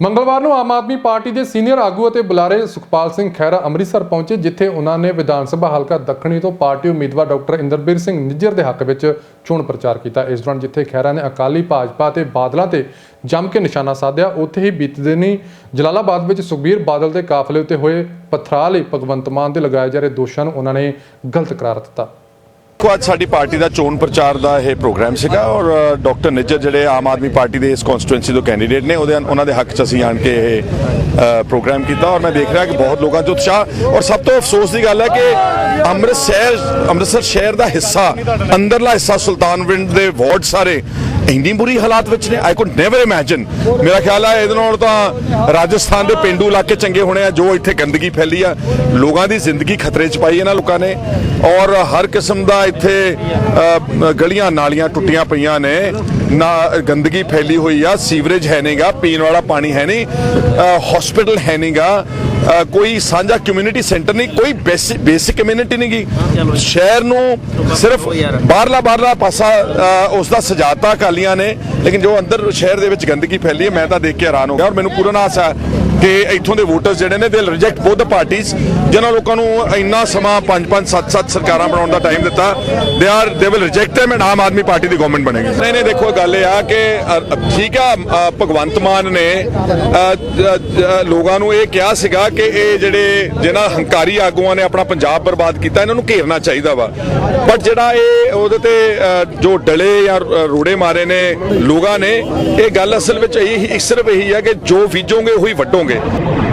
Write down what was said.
ਮੰਗਲਵਾਰ ਨੂੰ ਆਮ ਆਦਮੀ ਪਾਰਟੀ ਦੇ ਸੀਨੀਅਰ ਆਗੂ ਅਤੇ ਬੁਲਾਰੇ ਸੁਖਪਾਲ ਸਿੰਘ ਖਹਿਰਾ ਅੰਮ੍ਰਿਤਸਰ ਪਹੁੰਚੇ, ਜਿੱਥੇ ਉਹਨਾਂ ਨੇ ਵਿਧਾਨ ਸਭਾ ਹਲਕਾ ਦੱਖਣੀ ਤੋਂ ਪਾਰਟੀ ਉਮੀਦਵਾਰ ਡਾਕਟਰ ਇੰਦਰਬੀਰ ਸਿੰਘ ਨਿੱਜਰ ਦੇ ਹੱਕ ਵਿੱਚ ਚੋਣ ਪ੍ਰਚਾਰ ਕੀਤਾ। ਇਸ ਦੌਰਾਨ ਜਿੱਥੇ ਖਹਿਰਾ ਨੇ ਅਕਾਲੀ ਭਾਜਪਾ ਤੇ ਬਾਦਲਾਂ ਤੇ ਜੰਮ ਕੇ ਨਿਸ਼ਾਨਾ ਸਾਧਿਆ, ਉੱਥੇ ਹੀ ਬੀਤੇ ਦਿਨੀ ਜਲਾਲਾਬਾਦ ਵਿੱਚ ਸੁਖਬੀਰ ਬਾਦਲ ਦੇ ਕਾਫਲੇ ਉੱਤੇ ਹੋਏ ਪਥਰਾਅ ਲਈ ਭਗਵੰਤ ਮਾਨ ਦੇ ਲਗਾਏ ਜਾ ਰਹੇ ਦੋਸ਼ਾਂ ਨੂੰ ਉਹਨਾਂ ਨੇ ਗਲਤ ਕਰਾਰ ਦਿੱਤਾ। ਦੇਖੋ, ਅੱਜ ਸਾਡੀ ਪਾਰਟੀ ਦਾ ਚੋਣ ਪ੍ਰਚਾਰ ਦਾ ਇਹ ਪ੍ਰੋਗਰਾਮ ਸੀਗਾ ਔਰ ਡਾਕਟਰ ਨਿੱਜਰ ਜਿਹੜੇ ਆਮ ਆਦਮੀ ਪਾਰਟੀ ਦੇ ਇਸ ਕਨਸਟੀਟੂਐਂਸੀ ਤੋਂ ਕੈਂਡੀਡੇਟ ਨੇ, ਉਹਦੇ ਉਹਨਾਂ ਦੇ ਹੱਕ 'ਚ ਅਸੀਂ ਆਣ ਕੇ ਇਹ ਪ੍ਰੋਗਰਾਮ ਕੀਤਾ ਔਰ ਮੈਂ ਦੇਖ ਰਿਹਾ ਕਿ ਬਹੁਤ ਲੋਕਾਂ 'ਚ ਉਤਸ਼ਾਹ ਔਰ ਸਭ ਤੋਂ ਅਫਸੋਸ ਦੀ ਗੱਲ ਹੈ ਕਿ ਅੰਮ੍ਰਿਤਸਰ ਅੰਮ੍ਰਿਤਸਰ ਸ਼ਹਿਰ ਦਾ ਹਿੱਸਾ, ਅੰਦਰਲਾ ਹਿੱਸਾ ਸੁਲਤਾਨਵਿੰਡ ਦੇ ਵਾਰਡ ਸਾਰੇ ਇੰਨੀ ਬੁਰੀ ਹਾਲਾਤ ਵਿੱਚ ਨੇ ਆਈ ਕੁਡ ਨੈਵਰ ਇਮੇਜਿਨ ਮੇਰਾ ਖਿਆਲ ਹੈ ਇਹਦੇ ਨਾਲ ਤਾਂ ਰਾਜਸਥਾਨ ਦੇ ਪਿੰਡੂ ਇਲਾਕੇ ਚੰਗੇ ਹੋਣੇ ਆ ਜੋ ਇੱਥੇ ਗੰਦਗੀ ਫੈਲੀ ਆ। ਲੋਕਾਂ ਦੀ ਜ਼ਿੰਦਗੀ ਖਤਰੇ 'ਚ ਪਾਈ ਇਹਨਾਂ ਲੋਕਾਂ ਨੇ। ਔਰ ਹਰ ਕਿਸਮ ਦਾ ਇੱਥੇ ਗਲੀਆਂ ਨਾਲੀਆਂ ਟੁੱਟੀਆਂ ਪਈਆਂ ਨੇ। ਨਾ ਗੰਦਗੀ ਫੈਲੀ ਹੋਈ ਆ ਸੀਵਰੇਜ ਹੈ ਨਹੀਂਗਾ ਪੀਣ ਵਾਲਾ ਪਾਣੀ ਹੈ ਨਹੀਂ ਹਸਪੀਟਲ ਹੈ ਨਹੀਂਗਾ ਅ, ਕੋਈ ਸਾਂਝਾ ਕਮਿਊਨਿਟੀ ਸੈਂਟਰ ਨਹੀਂ ਕੋਈ ਬੇਸਿਕ ਕਮਿਊਨਿਟੀ ਨਹੀਂ ਗੀ। ਸ਼ਹਿਰ ਨੂੰ ਸਿਰਫ ਬਾਹਰਲਾ ਬਾਹਰਲਾ ਪਾਸਾ ਉਸ ਦਾ ਸਜਾਤਾ ਅਕਾਲੀਆਂ ਨੇ ਲੇਕਿਨ ਜੋ ਅੰਦਰ ਸ਼ਹਿਰ ਦੇ ਵਿੱਚ ਗੰਦਗੀ ਫੈਲੀ ਹੈ ਮੈਂ ਤਾਂ ਦੇਖ ਕੇ ਹੈਰਾਨ ਹੋ ਗਿਆ ਔਰ ਮੈਨੂੰ ਪੂਰਨ ਆਸ ਹੈ। ਕਿ ਇੱਥੋਂ ਦੇ ਵੋਟਰਸ ਜਿਹੜੇ ਨੇ ਦੇ ਰਿਜੈਕਟ ਬੋਥ ਦ ਪਾਰਟੀਆਂ ਜਿਨ੍ਹਾਂ ਲੋਕਾਂ ਨੂੰ ਇੰਨਾ ਸਮਾਂ 5-5 7-7 ਸਰਕਾਰਾਂ ਬਣਾਉਣ ਦਾ ਟਾਈਮ ਦਿੱਤਾ they are they will reject them and Aam Aadmi Party the government ਬਣੇਗੀ। ਨਹੀਂ ਨਹੀਂ, ਦੇਖੋ, ਗੱਲ ਇਹ ਆ ਕਿ ਠੀਕ ਆ ਭਗਵੰਤ ਮਾਨ ਨੇ ਲੋਕਾਂ ਨੂੰ ਇਹ ਕਿਹਾ ਸੀਗਾ ਕਿ ਇਹ ਜਿਹੜੇ ਜਿਹਨਾਂ ਹੰਕਾਰੀ ਆਗੂਆਂ ਨੇ ਆਪਣਾ ਪੰਜਾਬ ਬਰਬਾਦ ਕੀਤਾ, ਇਹਨਾਂ ਨੂੰ ਘੇਰਨਾ ਚਾਹੀਦਾ ਵਾ। ਬਟ ਜਿਹੜਾ ਇਹ ਉਹਦੇ ਤੇ ਜੋ ਡਲੇ ਜਾਂ ਰ- ਰੋੜੇ ਮਾਰੇ ਨੇ ਲੋਕਾਂ ਨੇ, ਇਹ ਗੱਲ ਅਸਲ ਵਿੱਚ ਇਹੀ, ਸਿਰਫ ਇਹੀ ਹੈ ਕਿ ਜੋ ਬੀਜੋਗੇ, ਉਹੀ होंगे